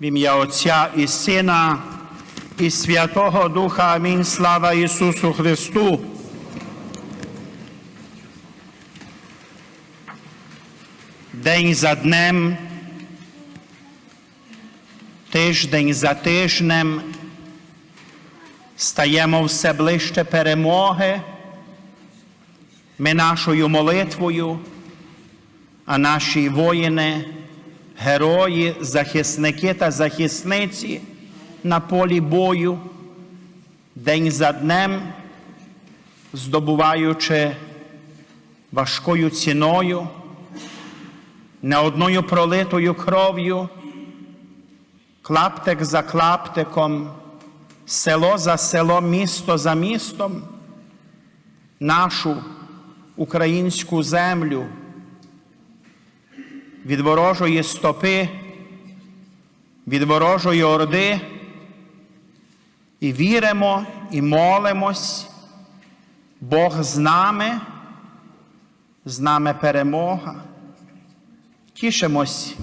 В ім'я Отця і Сина, і Святого Духа. Амінь. Слава Ісусу Христу. День за днем, тиждень за тижнем стаємо все ближче перемоги. Ми нашою молитвою, а наші воїни, герої, захисники та захисниці на полі бою, день за днем, здобуваючи важкою ціною, не одною пролитою кров'ю, клаптик за клаптиком, село за селом, місто за містом, нашу українську землю від ворожої стопи, від ворожої орди, і віримо, і молимось, Бог з нами, з нами перемога. Тішимось,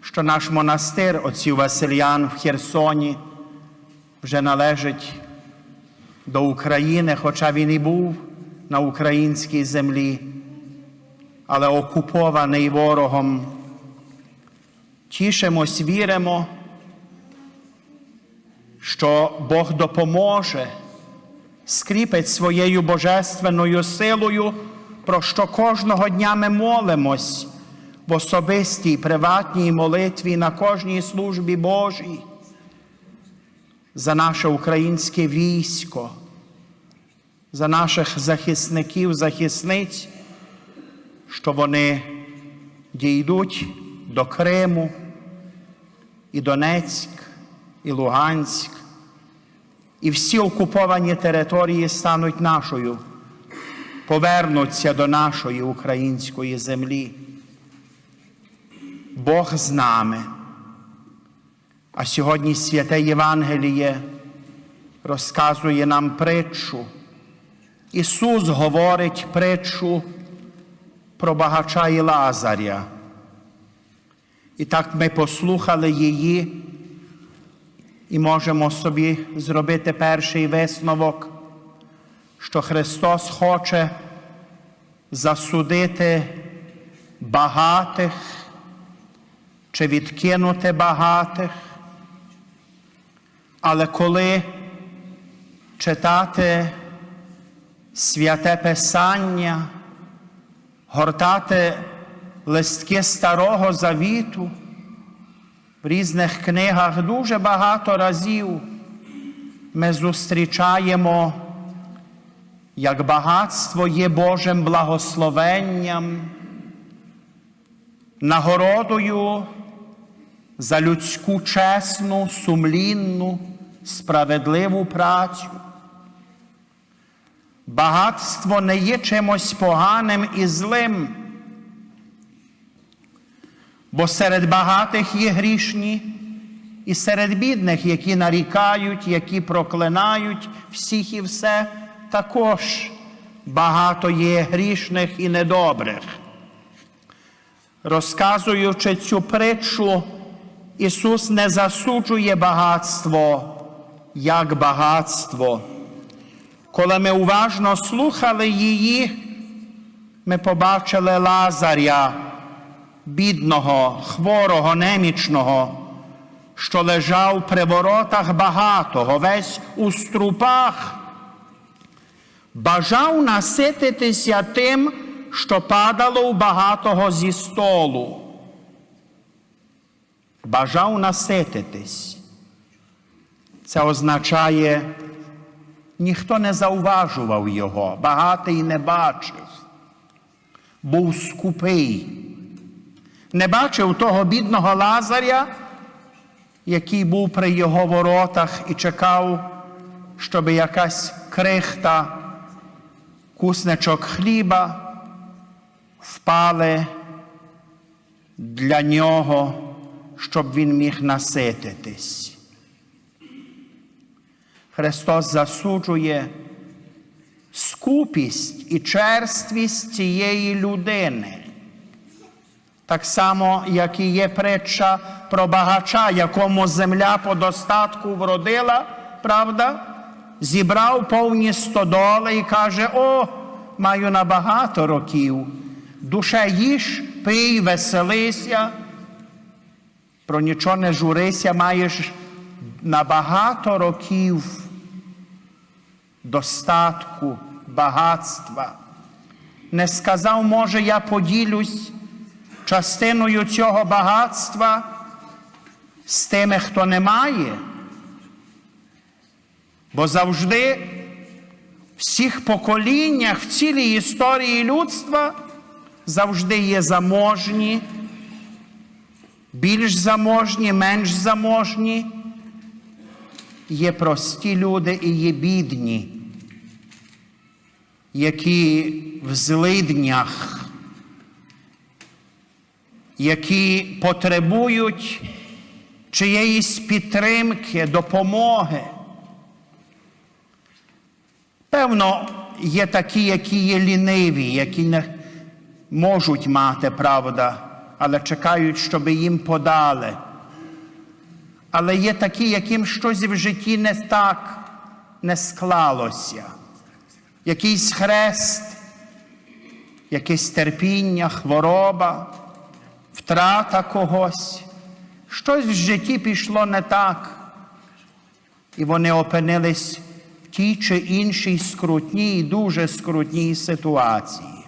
що наш монастир отців Васильян в Херсоні вже належить до України, хоча він і був на українській землі, але окупований ворогом. Тішимось, віримо, що Бог допоможе, скріпить своєю божественною силою, про що кожного дня ми молимось в особистій приватній молитві на кожній службі Божій за наше українське військо, за наших захисників, захисниць, що вони дійдуть до Криму, і Донецьк, і Луганськ, і всі окуповані території стануть нашою, повернуться до нашої української землі. Бог з нами. А сьогодні святе Євангеліє розказує нам притчу. Ісус говорить притчу про багача і Лазаря. І так ми послухали її і можемо собі зробити перший висновок, що Христос хоче засудити багатих чи відкинути багатих. Але коли читати святе Писання, гортати листки Старого Завіту, в різних книгах дуже багато разів ми зустрічаємо, як багатство є Божим благословенням, нагородою за людську чесну, сумлінну, справедливу працю. Багатство не є чимось поганим і злим, бо серед багатих є грішні, і серед бідних, які нарікають, які проклинають всіх і все, також багато є грішних і недобрих. Розказуючи цю притчу, Ісус не засуджує багатство як багатство. Коли ми уважно слухали її, ми побачили Лазаря, бідного, хворого, немічного, що лежав при воротах багатого, весь у струпах, бажав насититися тим, що падало у багатого зі столу. Бажав насититись. Це означає, ніхто не зауважував його, багатий не бачив, був скупий, не бачив того бідного Лазаря, який був при його воротах і чекав, щоб якась крихта, кусничок хліба впали для нього, щоб він міг насититись. Христос засуджує скупість і черствість цієї людини. Так само, як і є притча про багача, якому земля по достатку вродила, правда? Зібрав повні стодоли і каже: О, маю на багато років. Душе їж, пий, веселися, про нічого не журися, маєш на багато років достатку, багатства. Не сказав, може, я поділюсь частиною цього багатства з тими, хто не має. Бо завжди в всіх поколіннях, в цілій історії людства завжди є заможні, більш заможні, менш заможні, є прості люди і є бідні, які в злиднях, які потребують чиєїсь підтримки, допомоги. Певно, є такі, які є ліниві, які не можуть мати правда, але чекають, щоб їм подали. Але є такі, яким щось в житті не так не склалося. Якийсь хрест, якесь терпіння, хвороба, втрата когось. Щось в житті пішло не так. І вони опинились в тій чи іншій скрутній, дуже скрутній ситуації.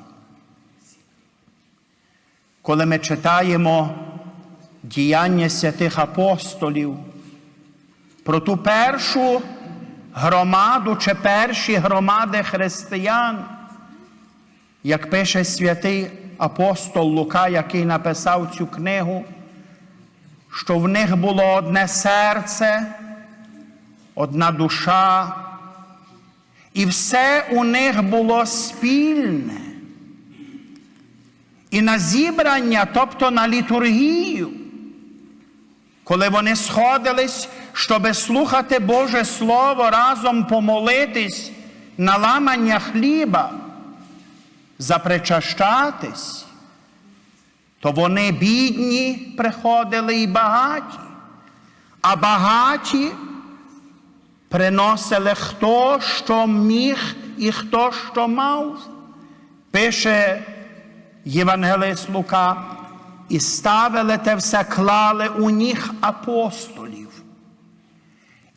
Коли ми читаємо діяння святих апостолів, про ту першу громаду чи перші громади християн, як пише святий апостол Лука, який написав цю книгу, що в них було одне серце, одна душа, і все у них було спільне. І на зібрання, тобто на літургію, коли вони сходились, щоб слухати Боже Слово, разом помолитись на ламання хліба, запричащатись, то вони бідні приходили і багаті, а багаті приносили хто що міг і хто що мав. Пише Євангелист Лука, і ставили те все, клали у ніг апостолів.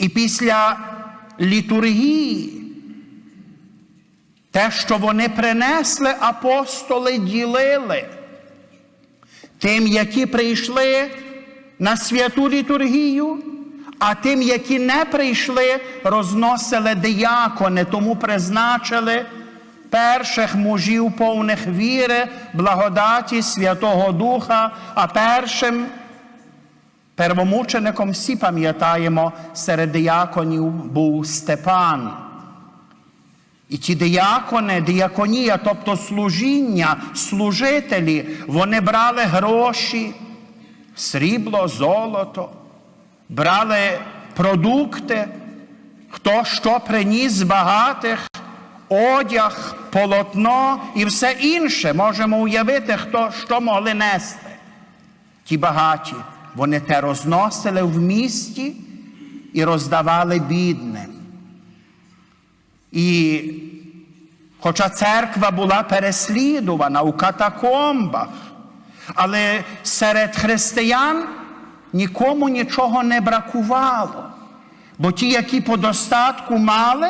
І після літургії те, що вони принесли, апостоли ділили тим, які прийшли на святу літургію, а тим, які не прийшли, розносили диякони, тому призначили перших мужів повних віри, благодаті Святого Духа, а першим первомучеником всі пам'ятаємо, серед дияконів був Степан. І ті диякони, діяконія, тобто служіння, служителі, вони брали гроші, срібло, золото, брали продукти, хто що приніс багатих, одяг, полотно і все інше. Можемо уявити, хто що могли нести. Ті багаті, вони те розносили в місті і роздавали бідним. І хоча церква була переслідувана у катакомбах, але серед християн нікому нічого не бракувало. Бо ті, які по достатку мали,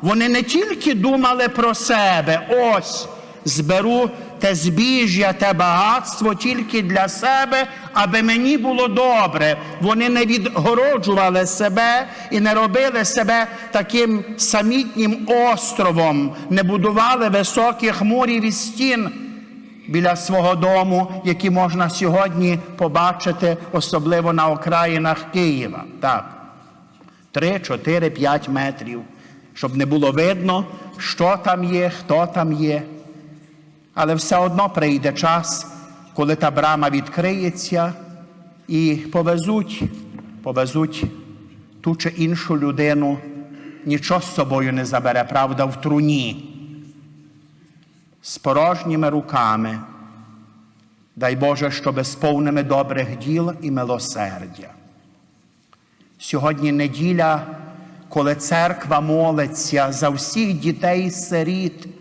вони не тільки думали про себе, ось зберу те збіжжя, те багатство тільки для себе, аби мені було добре. Вони не відгороджували себе і не робили себе таким самітнім островом, не будували високих мурів і стін біля свого дому, які можна сьогодні побачити, особливо на окраїнах Києва. Так. Три, чотири, п'ять метрів, щоб не було видно, що там є, хто там є. Але все одно прийде час, коли та брама відкриється і повезуть, повезуть ту чи іншу людину, нічого з собою не забере, правда, в труні, з порожніми руками. Дай Боже, щоб сповними добрих діл і милосердя. Сьогодні неділя, коли церква молиться за всіх дітей сиріт.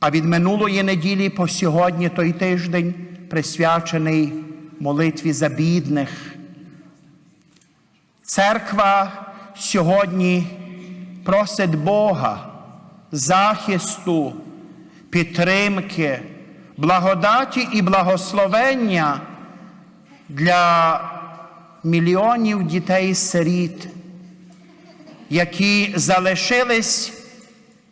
А від минулої неділі по сьогодні той тиждень присвячений молитві за бідних. Церква сьогодні просить Бога захисту, підтримки, благодаті і благословення для мільйонів дітей-сиріт, які залишились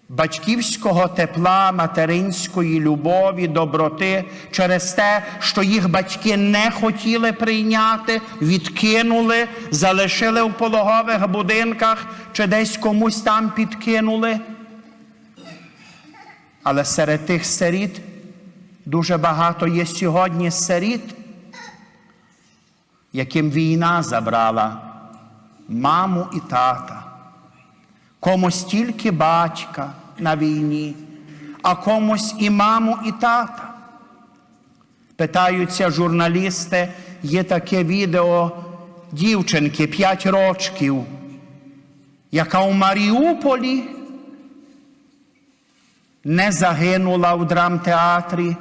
батьківського тепла, материнської любові, доброти через те, що їх батьки не хотіли прийняти, відкинули, залишили в пологових будинках чи десь комусь там підкинули. Але серед тих сиріт дуже багато є сьогодні сиріт, яким війна забрала маму і тата. Комусь тільки батька на війні, а комусь і маму, і тата. Питаються журналісти, є таке відео дівчинки 5 років, яка у Маріуполі не загинула в драмтеатрі,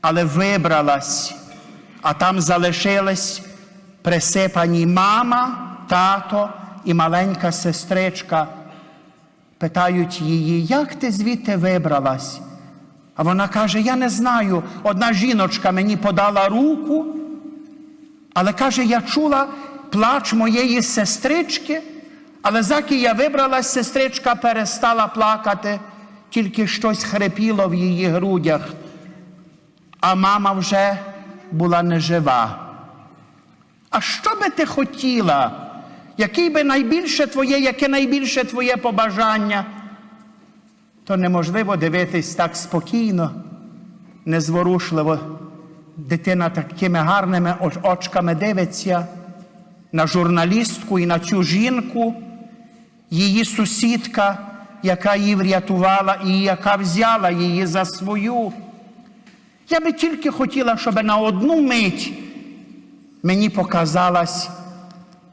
але вибралась, а там залишились присипані мама, тато і маленька сестричка. Питають її, як ти звідти вибралась? А вона каже: Я не знаю. Одна жіночка мені подала руку, але каже, я чула плач моєї сестрички, але заки я вибралась, сестричка перестала плакати, тільки щось хрипіло в її грудях, а мама вже була нежива. А що би ти хотіла? Який би найбільше твоє, яке найбільше твоє побажання, то неможливо дивитись так спокійно, незворушливо. Дитина такими гарними очками дивиться на журналістку і на цю жінку, її сусідка, яка її врятувала і яка взяла її за свою. Я би тільки хотіла, щоб на одну мить мені показалась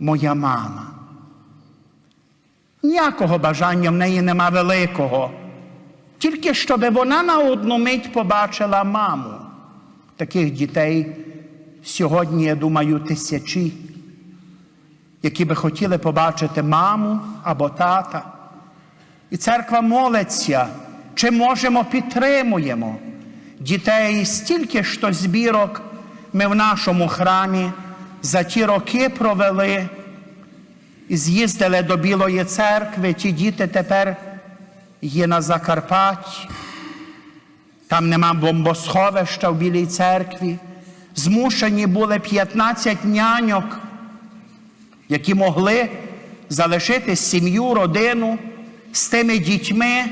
моя мама. Ніякого бажання в неї нема великого. Тільки щоб вона на одну мить побачила маму. Таких дітей сьогодні, я думаю, тисячі, які би хотіли побачити маму або тата. І церква молиться, чи можемо підтримуємо дітей стільки то збірок ми в нашому храмі за ті роки провели з'їздили до Білої церкви. Ті діти тепер є на Закарпатті. Там нема бомбосховища в Білій церкві. Змушені були 15 няньок, які могли залишити сім'ю, родину з тими дітьми,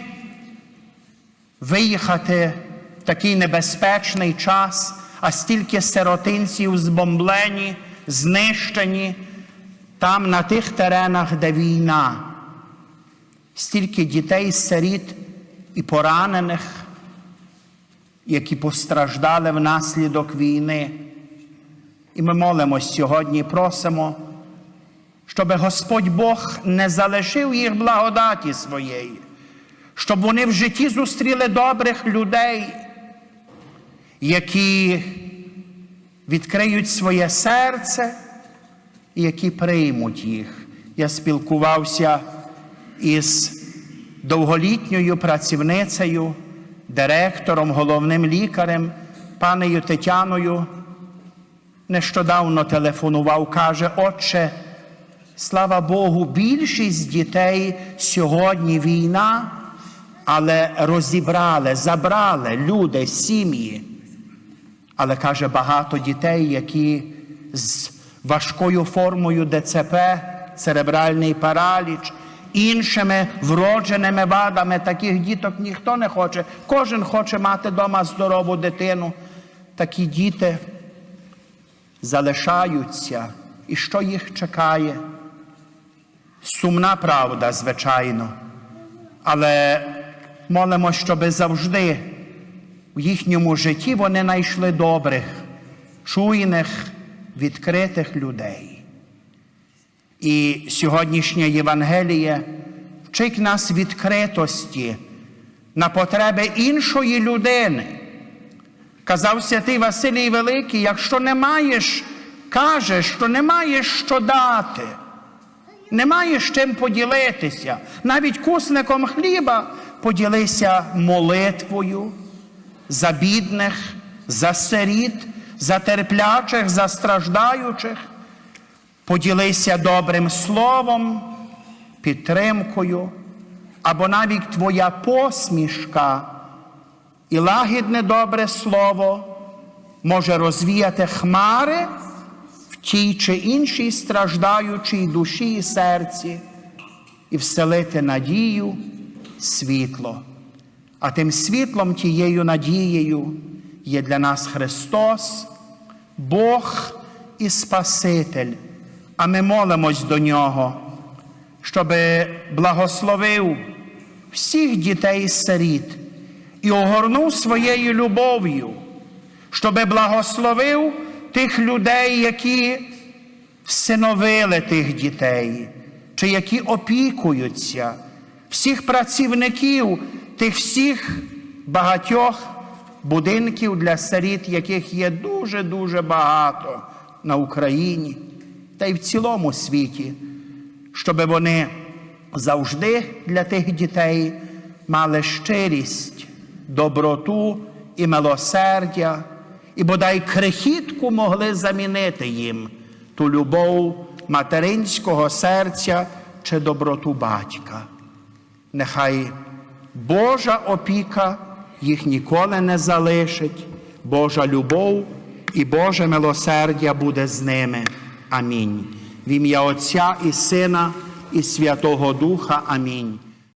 виїхати в такий небезпечний час, а стільки сиротинців збомблені, знищені там, на тих теренах, де війна, стільки дітей, сиріт і поранених, які постраждали внаслідок війни. І ми молимось сьогодні, і просимо, щоб Господь Бог не залишив їх благодаті своєї, щоб вони в житті зустріли добрих людей, які відкриють своє серце і які приймуть їх. Я спілкувався із довголітньою працівницею, директором, головним лікарем, панею Тетяною. Нещодавно телефонував, каже, Отче, слава Богу, більшість дітей сьогодні війна, але розібрали, забрали люди, сім'ї. Але каже, багато дітей, які з важкою формою ДЦП, церебральний параліч, іншими вродженими вадами таких діток ніхто не хоче. Кожен хоче мати вдома здорову дитину. Такі діти залишаються. І що їх чекає? Сумна правда, звичайно. Але молимо, щоби завжди в їхньому житті вони знайшли добрих, чуйних, відкритих людей. І сьогоднішнє Євангеліє вчить нас відкритості на потреби іншої людини. Казав святий Василій Великий, якщо не маєш, каже, що не маєш що дати, не маєш чим поділитися, навіть кусником хліба поділися молитвою за бідних, за сиріт, за терплячих, за страждаючих, поділися добрим словом, підтримкою, або навіть твоя посмішка і лагідне добре слово може розвіяти хмари в тій чи іншій страждаючій душі і серці і вселити надію, світло. А тим світлом, тією надією є для нас Христос, Бог і Спаситель. А ми молимось до Нього, щоб благословив всіх дітей сиріт і огорнув своєю любов'ю, щоб благословив тих людей, які всиновили тих дітей, чи які опікуються, всіх працівників тих всіх багатьох будинків для сиріт, яких є дуже-дуже багато на Україні та й в цілому світі, щоб вони завжди для тих дітей мали щирість, доброту і милосердя, і бодай крихітку могли замінити їм ту любов материнського серця чи доброту батька. Нехай Божа опіка їх ніколи не залишить, Божа любов і Боже милосердя буде з ними. Амінь. В ім'я Отця і Сина, і Святого Духа. Амінь.